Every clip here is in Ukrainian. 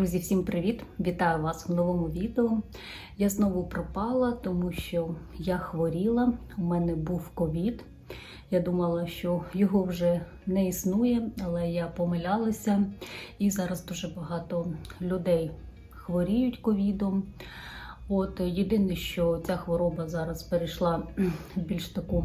Друзі, всім привіт! Вітаю вас в новому відео. Я знову пропала, тому що я хворіла. У мене був ковід. Я думала, що його вже не існує, але я помилялася. І зараз дуже багато людей хворіють ковідом. От єдине, що ця хвороба зараз перейшла в більш таку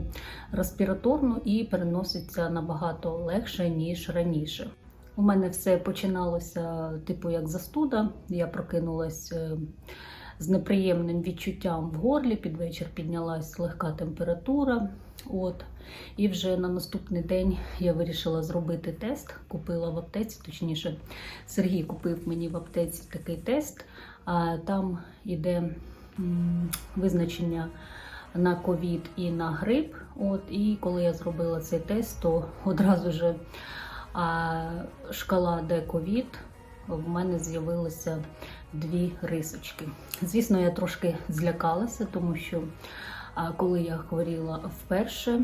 респіраторну і переноситься набагато легше ніж раніше. У мене все починалося, типу, як застуда. Я прокинулась е, з неприємним відчуттям в горлі. Під вечір піднялась легка температура. От. І вже на наступний день я вирішила зробити тест. Купила в аптеці, точніше, Сергій купив мені в аптеці такий тест. А там іде визначення на ковід і на грип. От. І коли я зробила цей тест, то одразу же. А шкала де ковід в мене з'явилося дві рисочки. Звісно, я трошки злякалася, тому що коли я хворіла вперше,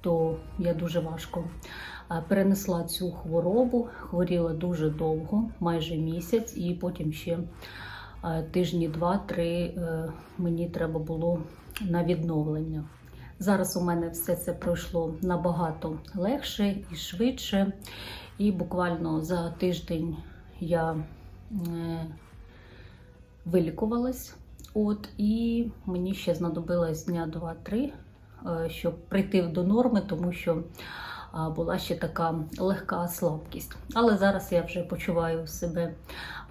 то я дуже важко перенесла цю хворобу. Хворіла дуже довго, майже місяць, і потім ще тижні два-три е, мені треба було на відновлення. Зараз у мене все це пройшло набагато легше і швидше. І буквально за тиждень я е, вилікувалась. От, І мені ще знадобилось дня 2-3, е, щоб прийти до норми, тому що була ще така легка слабкість. Але зараз я вже почуваю себе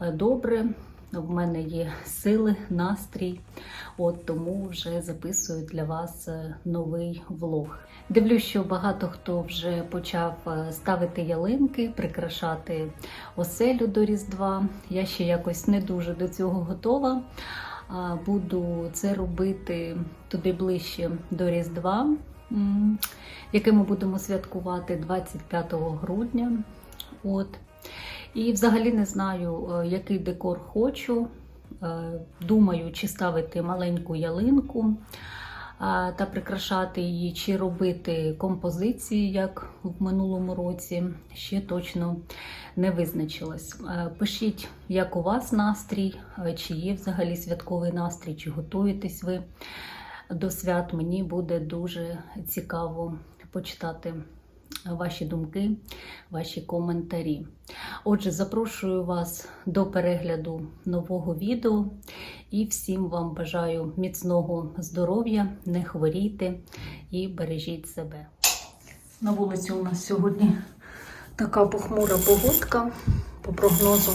е, добре. В мене є сили, настрій, от тому вже записую для вас е, новий влог. Дивлюсь, що багато хто вже почав е, ставити ялинки, прикрашати оселю до Різдва. Я ще якось не дуже до цього готова. Буду це робити туди ближче до Різдва, яке ми будемо святкувати 25 грудня. От. І взагалі не знаю, е, який декор хочу. Е, думаю, чи ставити маленьку ялинку та прикрашати її, чи робити композиції, як в минулому році, ще точно не визначилась. Е, пишіть, як у вас настрій, чи є взагалі святковий настрій, чи готуєтесь ви до свят. Мені буде дуже цікаво почитати ваші думки, ваші коментарі. Отже, запрошую вас до перегляду нового відео і всім вам бажаю міцного здоров'я, не хворійте і бережіть себе. На вулиці у нас сьогодні така похмура погодка. По прогнозу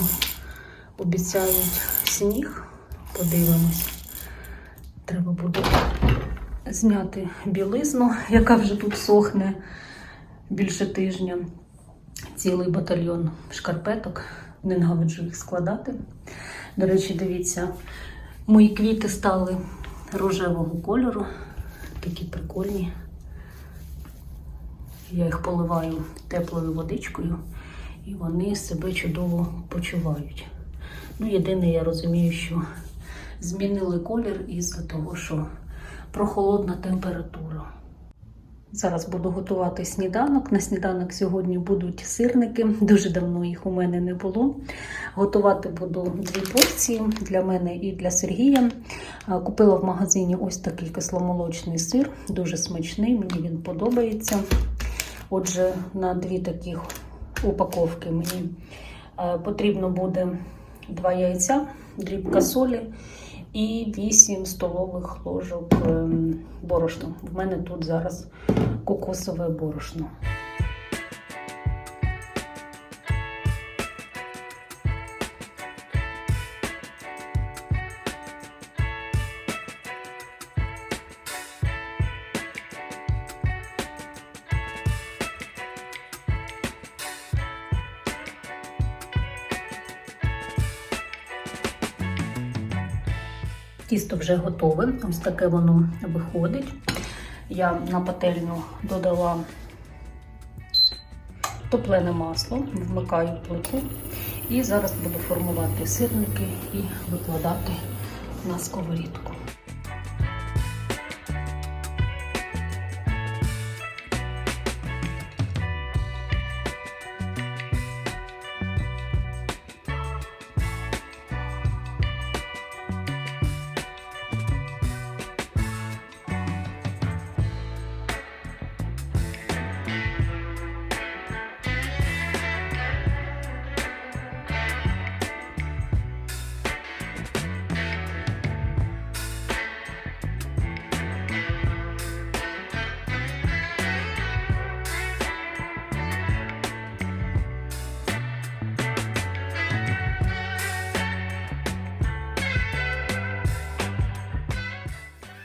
обіцяють сніг. Подивимось. Треба буде зняти білизну, яка вже тут сохне більше тижня цілий батальйон шкарпеток. Ненавиджу їх складати. До речі, дивіться, мої квіти стали рожевого кольору, такі прикольні. Я їх поливаю теплою водичкою, і вони себе чудово почувають. Ну, єдине, я розумію, що змінили колір із-за того, що прохолодна температура. Зараз буду готувати сніданок. На сніданок сьогодні будуть сирники. Дуже давно їх у мене не було. Готувати буду дві порції для мене і для Сергія. Купила в магазині ось такий кисломолочний сир, дуже смачний, мені він подобається. Отже, на дві таких упаковки мені потрібно буде два яйця, дрібка солі і 8 столових ложок ем, борошна. В мене тут зараз кокосове борошно. Вже готове, ось таке воно виходить. Я на пательню додала топлене масло, вмикаю плиту і зараз буду формувати сирники і викладати на сковорідку.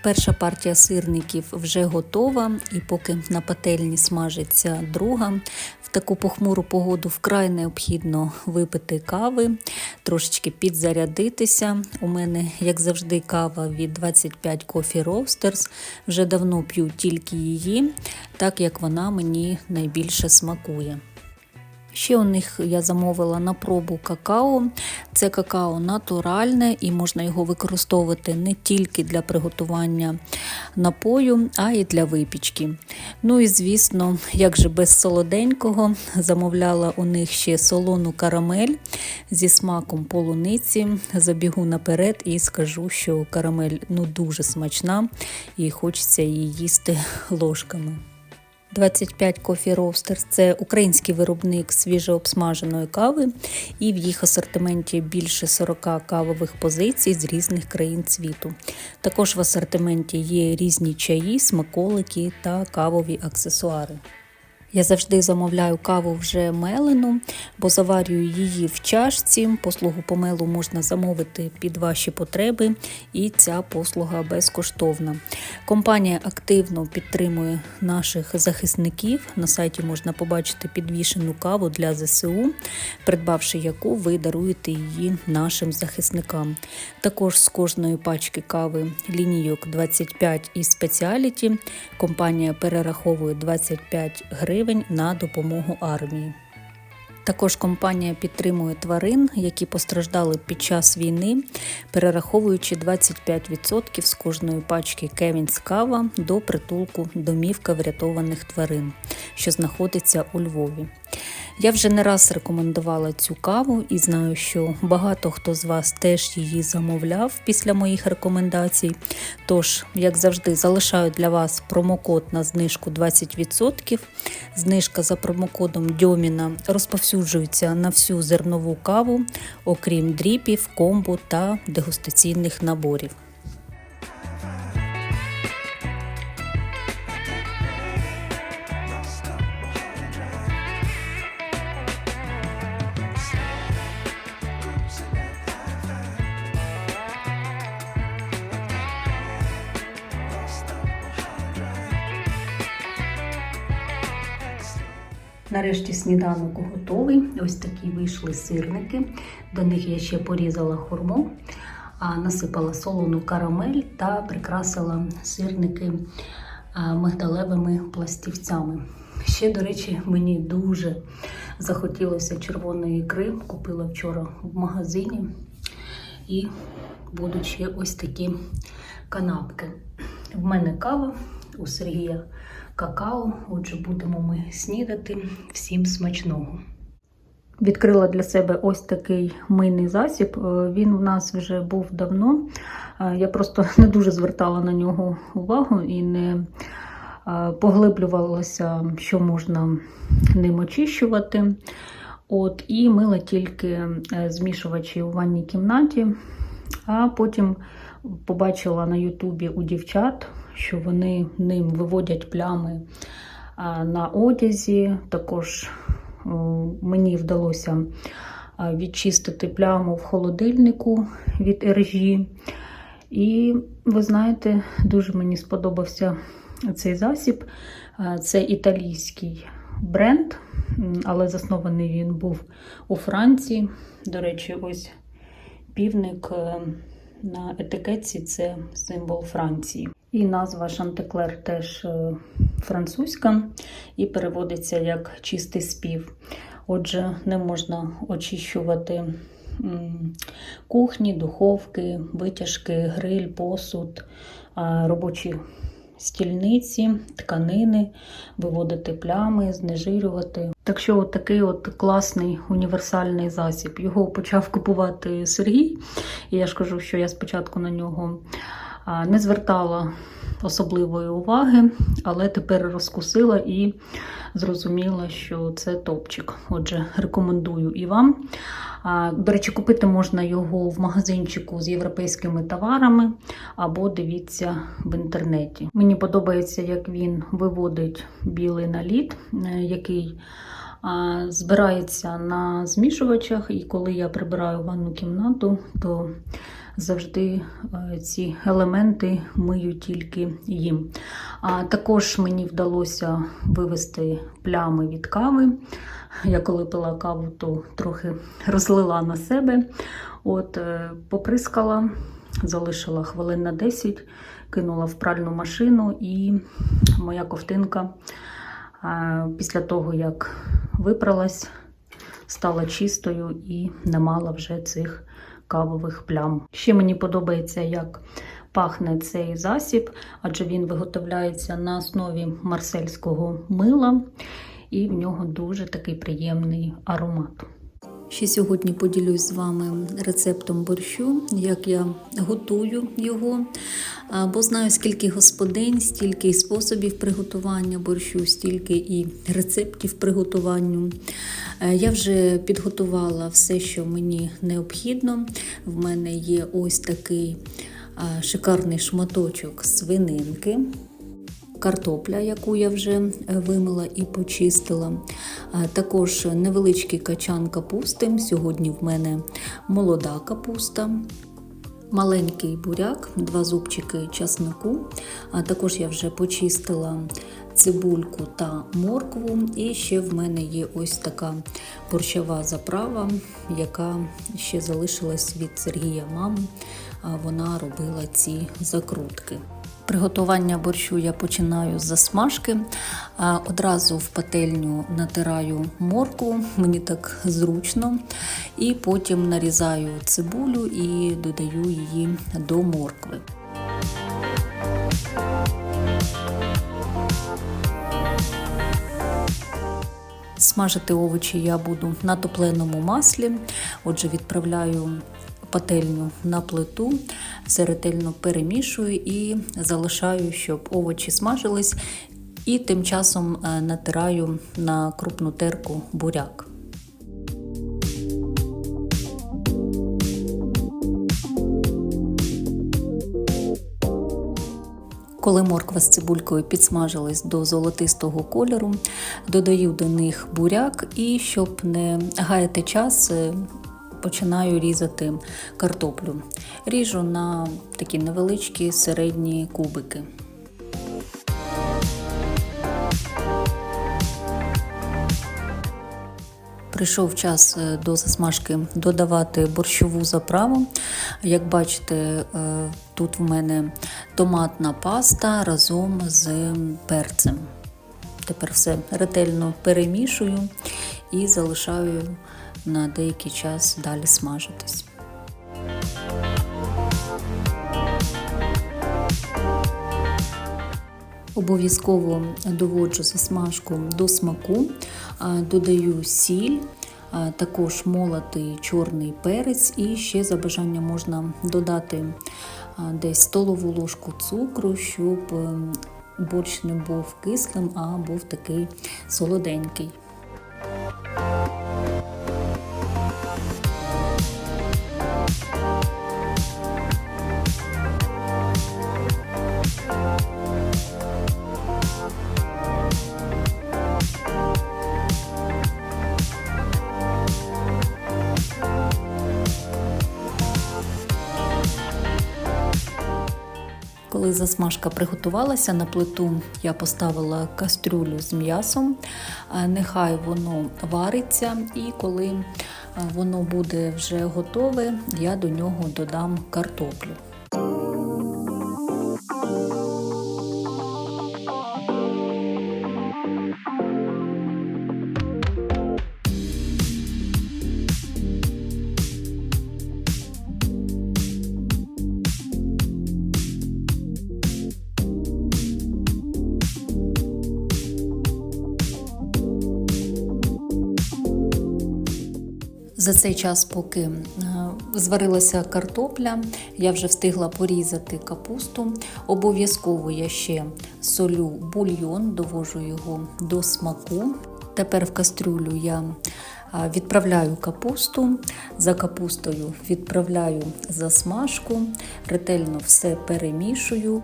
Перша партія сирників вже готова, і поки на пательні смажиться друга. В таку похмуру погоду вкрай необхідно випити кави, трошечки підзарядитися. У мене, як завжди, кава від 25 Coffee Roasters. Вже давно п'ю тільки її, так як вона мені найбільше смакує. Ще у них я замовила на пробу какао. Це какао натуральне і можна його використовувати не тільки для приготування напою, а й для випічки. Ну і звісно, як же без солоденького, замовляла у них ще солону карамель зі смаком полуниці. Забігу наперед і скажу, що карамель ну дуже смачна і хочеться її їсти ложками. 25 Coffee Roasters – це український виробник свіжообсмаженої кави, і в їх асортименті більше 40 кавових позицій з різних країн світу. Також в асортименті є різні чаї, смаколики та кавові аксесуари. Я завжди замовляю каву вже мелену, бо заварюю її в чашці. Послугу помелу можна замовити під ваші потреби, і ця послуга безкоштовна. Компанія активно підтримує наших захисників. На сайті можна побачити підвішену каву для ЗСУ, придбавши яку ви даруєте її нашим захисникам. Також з кожної пачки кави лінійок 25 і спеціаліті компанія перераховує 25 гривень на допомогу армії. Також компанія підтримує тварин, які постраждали під час війни, перераховуючи 25% з кожної пачки Кевінс Кава до притулку домівка врятованих тварин, що знаходиться у Львові. Я вже не раз рекомендувала цю каву і знаю, що багато хто з вас теж її замовляв після моїх рекомендацій. Тож, як завжди, залишаю для вас промокод на знижку 20%. Знижка за промокодом Дьоміна розповсюджується на всю зернову каву, окрім дріпів, комбо та дегустаційних наборів. Нарешті сніданок готовий. Ось такі вийшли сирники. До них я ще порізала хурму, насипала солону карамель та прикрасила сирники мигдалевими пластівцями. Ще, до речі, мені дуже захотілося червоної ікри. Купила вчора в магазині. І будуть ще ось такі канапки. В мене кава, у Сергія какао. Отже, будемо ми снідати. Всім смачного. Відкрила для себе ось такий мийний засіб. Е, Він у нас вже був давно. Е, Я просто не дуже звертала на нього увагу і не е, поглиблювалася, що можна ним очищувати. От, І мила тільки змішувачі у ванній кімнаті, а потім побачила на Ютубі у дівчат, що вони ним виводять плями на одязі. Також мені вдалося відчистити пляму в холодильнику від ержі. І ви знаєте, дуже мені сподобався цей засіб. Це італійський бренд, але заснований він був у Франції. До речі, ось півник на етикетці це символ Франції. І назва Шантеклер теж французька і переводиться як чистий спів. Отже, не можна очищувати кухні, духовки, витяжки, гриль, посуд, робочі стільниці, тканини, виводити плями, знежирювати. Так що от такий от класний універсальний засіб. Його почав купувати Сергій. І я ж кажу, що я спочатку на нього не звертала особливої уваги, але тепер розкусила і зрозуміла, що це топчик. Отже, рекомендую і вам. До речі, купити можна його в магазинчику з європейськими товарами, або дивіться в інтернеті. Мені подобається, як він виводить білий наліт, який а, збирається на змішувачах, і коли я прибираю ванну кімнату, то завжди е, ці елементи мию тільки їм. А також мені вдалося вивести плями від кави. Я коли пила каву, то трохи розлила на себе. От, е, поприскала, залишила хвилин на 10, кинула в пральну машину, і моя ковтинка після того, як випралась, стала чистою і не мала вже цих кавових плям. Ще мені подобається, як пахне цей засіб, адже він виготовляється на основі марсельського мила, і в нього дуже такий приємний аромат. Ще сьогодні поділюсь з вами рецептом борщу, як я готую його. Бо знаю, скільки господинь, стільки і способів приготування борщу, стільки і рецептів приготуванню. Е, Я вже підготувала все, що мені необхідно. В мене є ось такий шикарний шматочок свининки картопля, яку я вже е, вимила і почистила. Також невеличкий качан капусти. Сьогодні в мене молода капуста. Маленький буряк, два зубчики часнику. А також я вже почистила цибульку та моркву. І ще в мене є ось така борщова заправа, яка ще залишилась від Сергія мами. Вона робила ці закрутки. Приготування борщу я починаю з засмажки. Одразу в пательню натираю морку, мені так зручно, і потім нарізаю цибулю і додаю її до моркви. Смажити овочі я буду на топленому маслі, отже, відправляю пательню на плиту, все ретельно перемішую і залишаю, щоб овочі смажились, і тим часом е, натираю на крупну терку буряк. Коли морква з цибулькою підсмажилась до золотистого кольору, додаю до них буряк і, щоб не гаяти час, е, починаю різати картоплю. Ріжу на такі невеличкі середні кубики. Прийшов час е, до засмажки додавати борщову заправу. Як бачите, е, тут в мене томатна паста разом з перцем. Тепер все ретельно перемішую і залишаю на деякий час далі смажитись. Обов'язково доводжу засмажку до смаку, додаю сіль, також молотий чорний перець, і ще за бажанням можна додати десь столову ложку цукру, щоб борщ не був кислим, а був такий солоденький. Засмажка приготувалася на плиту, я поставила кастрюлю з м'ясом. Нехай воно вариться, і коли воно буде вже готове, я до нього додам картоплю. За цей час, поки е, зварилася картопля, я вже встигла порізати капусту. Обов'язково я ще солю бульйон, довожу його до смаку. Тепер в кастрюлю я е, відправляю капусту, за капустою відправляю засмажку, ретельно все перемішую.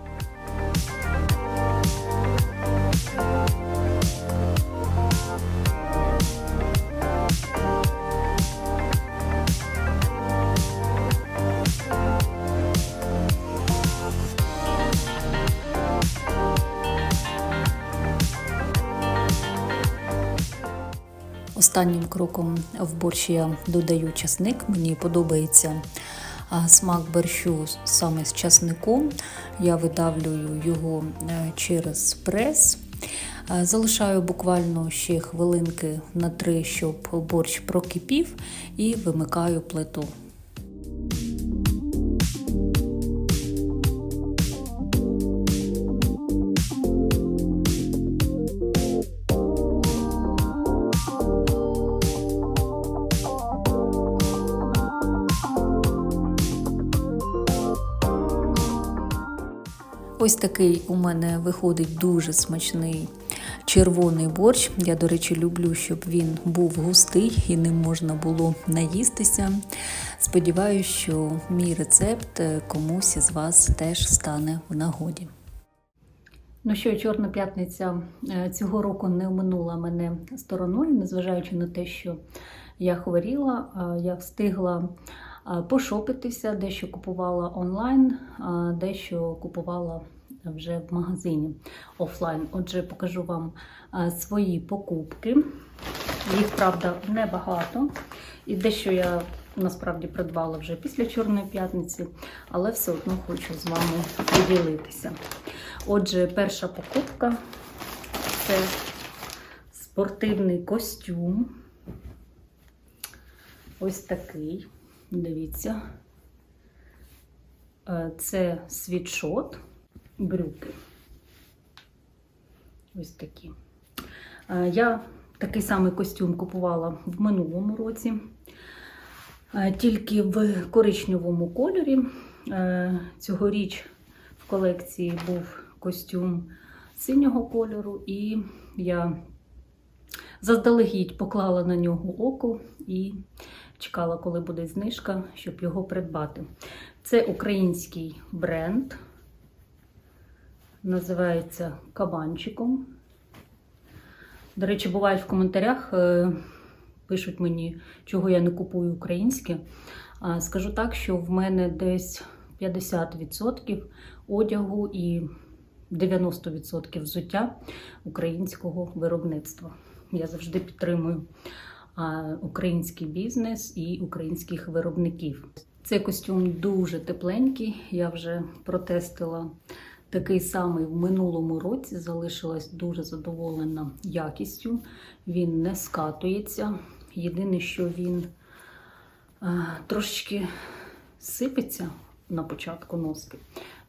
Останнім кроком в борщ я додаю часник. Мені подобається смак борщу саме з часником. Я видавлюю його е, через прес. Залишаю буквально ще хвилинки на три, щоб борщ прокипів, і вимикаю плиту. Ось такий у мене виходить дуже смачний червоний борщ. Я, до речі, люблю, щоб він був густий і ним можна було наїстися. Сподіваюсь, що мій рецепт е, комусь із вас теж стане в нагоді. Ну що, Чорна п'ятниця е, цього року не оминула мене стороною, незважаючи на те, що я хворіла, я встигла е, пошопитися, дещо купувала онлайн, дещо купувала вже в магазині офлайн. Отже, покажу вам свої покупки. Їх, правда, небагато. І дещо я насправді придбала вже після Чорної п'ятниці, але все одно хочу з вами поділитися. Отже, перша покупка це спортивний костюм. Ось такий. Дивіться. Е, Це світшот, брюки. Ось такі. Я такий самий костюм купувала в минулому році, тільки в коричневому кольорі. Цьогоріч в колекції був костюм синього кольору, і я заздалегідь поклала на нього око і чекала, коли буде знижка, щоб його придбати. Це український бренд, називається Кабанчиком. До речі, бувають в коментарях, е, пишуть мені, чого я не купую українське. Скажу так, що в мене десь 50% одягу і 90% взуття українського виробництва. Я завжди підтримую український бізнес і українських виробників. Цей костюм дуже тепленький. Я вже протестила такий самий в минулому році. Залишилась дуже задоволена якістю. Він не скатується. Єдине, що він а, трошечки сипеться на початку носки,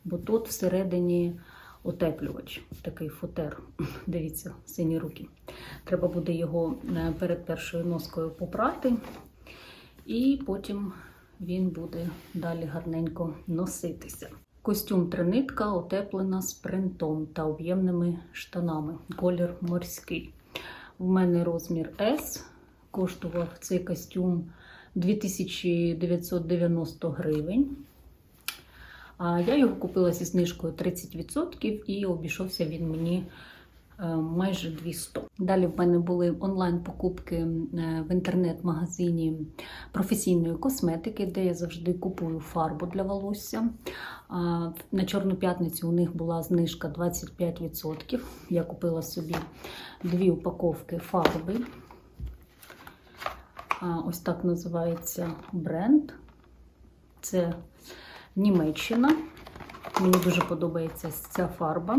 бо тут всередині утеплювач, такий футер. Дивіться, сині руки. Треба буде його е, перед першою носкою попрати, і потім він буде далі гарненько носитися. Костюм тринитка утеплена з принтом та об'ємними штанами. Колір морський. В мене розмір S. Коштував цей костюм 2990 гривень. А я його купила зі знижкою 30% і обійшовся він мені майже 200. Далі в мене були онлайн-покупки е, в інтернет-магазині професійної косметики, де я завжди купую фарбу для волосся. На Чорну п'ятницю у них була знижка 25%. Я купила собі дві упаковки фарби. Ось так називається бренд. Це Німеччина. Мені дуже подобається ця фарба.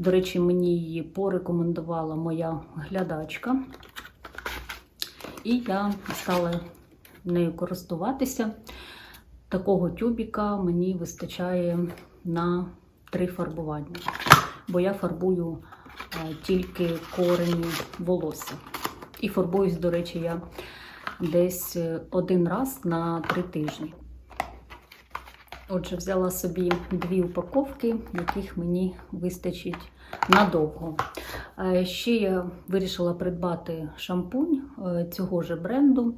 До речі, мені її порекомендувала моя глядачка. І я стала нею користуватися. Такого тюбіка мені вистачає на три фарбування, бо я фарбую е, тільки корені волосся. І фарбуюсь, до речі, я десь е, один раз на три тижні. Отже, взяла собі дві упаковки, яких мені вистачить надовго. Е, Ще я вирішила придбати шампунь е, цього ж бренду,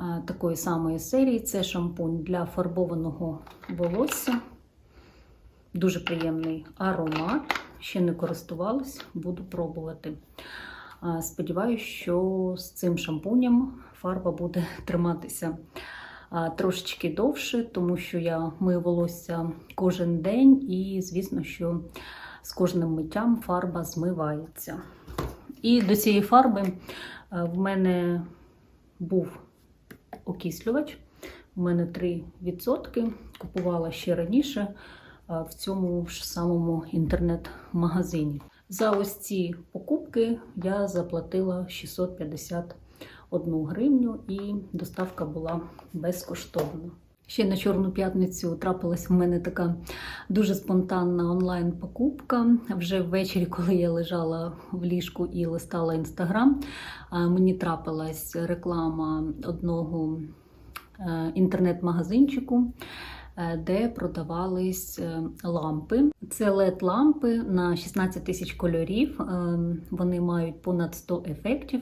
е, такої самої серії. Це шампунь для фарбованого волосся. Дуже приємний аромат. Ще не користувалась, буду пробувати. Сподіваюсь, що з цим шампунем фарба буде триматися трошечки довше, тому що я мию волосся кожен день, і, звісно, що з кожним миттям фарба змивається. І до цієї фарби Е, В мене був окислювач, в мене 3%. Купувала ще раніше е, в цьому ж самому інтернет-магазині. За ось ці покупки я заплатила 651 гривню і доставка була безкоштовна. Ще на Чорну п'ятницю трапилась в мене така дуже спонтанна онлайн-покупка. Вже ввечері, коли я лежала в ліжку і листала інстаграм, мені трапилась реклама одного е, інтернет-магазинчику. е, Де продавались е, лампи. Це led лампи на 16 тисяч кольорів. Е, Вони мають понад 100 ефектів.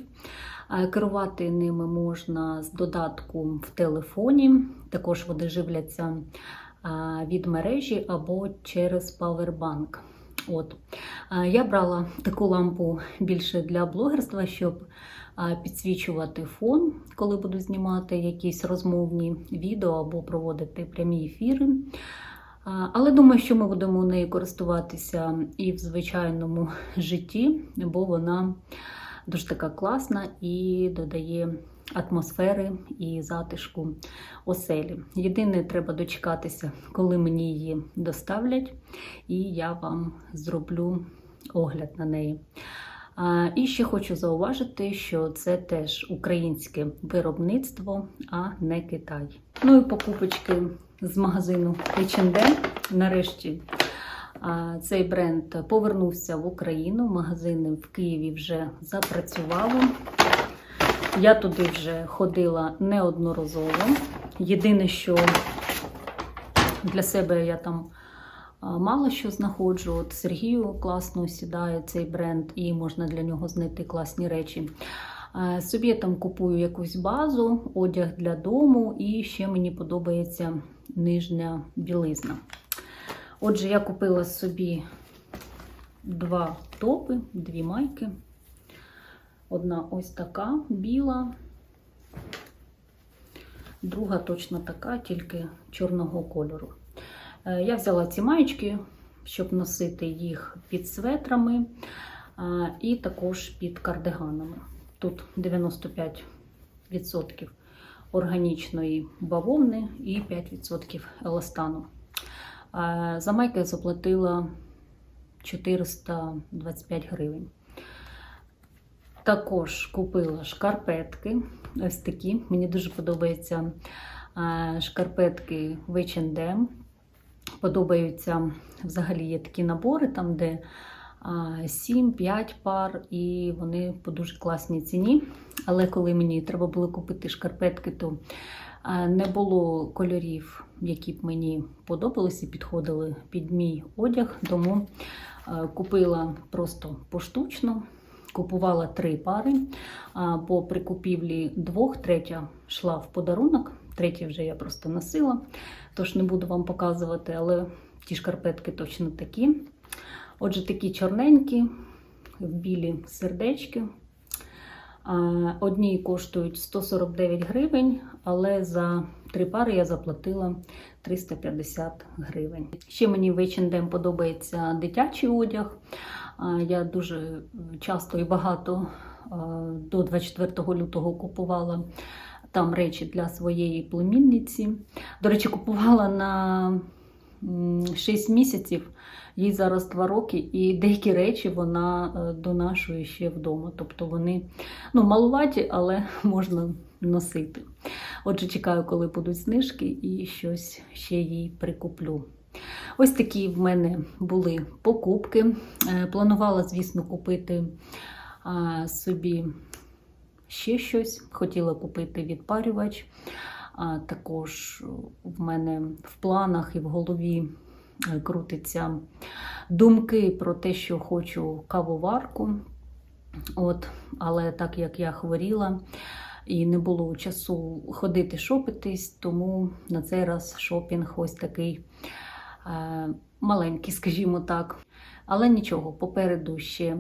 Керувати ними можна з додатку в телефоні. Також вони живляться від мережі або через павербанк. От. Я брала таку лампу більше для блогерства, щоб підсвічувати фон, коли буду знімати якісь розмовні відео або проводити прямі ефіри. Але думаю, що ми будемо нею користуватися і в звичайному житті, бо вона дуже така класна і додає атмосфери і затишку оселі. Єдине, треба дочекатися, коли мені її доставлять, і я вам зроблю огляд на неї. І ще хочу зауважити, що це теж українське виробництво, а не Китай. Ну і покупочки з магазину H&M. Нарешті цей бренд повернувся в Україну. Магазини в Києві вже запрацювали. Я туди вже ходила неодноразово. Єдине, що для себе я там мало що знаходжу. От Сергію класно сідає цей бренд, і можна для нього знайти класні речі. Собі я там купую якусь базу, одяг для дому, і ще мені подобається нижня білизна. Отже, я купила собі два топи, дві майки. Одна ось така біла, друга точно така, тільки чорного кольору. Е, Я взяла ці маєчки, щоб носити їх під светрами і також під кардиганами. Тут 95% органічної бавовни і 5% еластану. А, За майки я заплатила 425 гривень. Також купила шкарпетки. Ось такі. Мені дуже подобаються шкарпетки в H&M. Подобаються взагалі є такі набори, там де 7-5 пар, і вони по дуже класній ціні. Але коли мені треба було купити шкарпетки, то не було кольорів, які б мені подобалися і підходили під мій одяг. Тому купила просто поштучно. Купувала три пари, бо при купівлі двох третя йшла в подарунок, третя вже я просто носила, тож не буду вам показувати, але ті шкарпетки точно такі. Отже, такі чорненькі, білі сердечки. Одні коштують 149 гривень, але за три пари я заплатила 350 гривень. Ще мені в H&M подобається дитячий одяг. Я дуже часто і багато до 24 лютого купувала там речі для своєї племінниці. До речі, купувала на 6 місяців, їй зараз 2 роки, і деякі речі вона е, донашує ще вдома. Тобто вони ну, малуваті, але можна носити. Отже, чекаю, коли будуть знижки, і щось ще їй прикуплю. Ось такі в мене були покупки. Е, Планувала, звісно, купити собі ще щось. Хотіла купити відпарювач. Також в мене в планах і в голові е, крутиться думки про те, що хочу кавоварку. От, але так як я хворіла і не було часу ходити шопитись, тому на цей раз шопінг ось такий е, маленький, скажімо так. Але нічого, попереду ще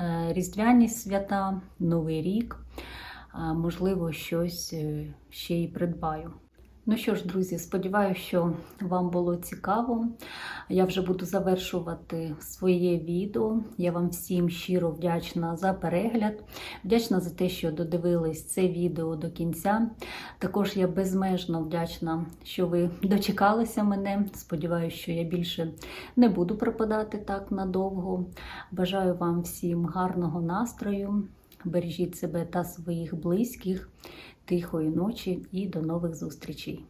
е, різдвяні свята, Новий рік. Можливо, щось е, ще й придбаю. Ну що ж, друзі, сподіваюся, що вам було цікаво. Я вже буду завершувати своє відео. Я вам всім щиро вдячна за перегляд. Вдячна за те, що додивились це відео до кінця. Також я безмежно вдячна, що ви дочекалися мене. Сподіваюся, що я більше не буду пропадати так надовго. Бажаю вам всім гарного настрою. Бережіть себе та своїх близьких, тихої ночі і до нових зустрічей.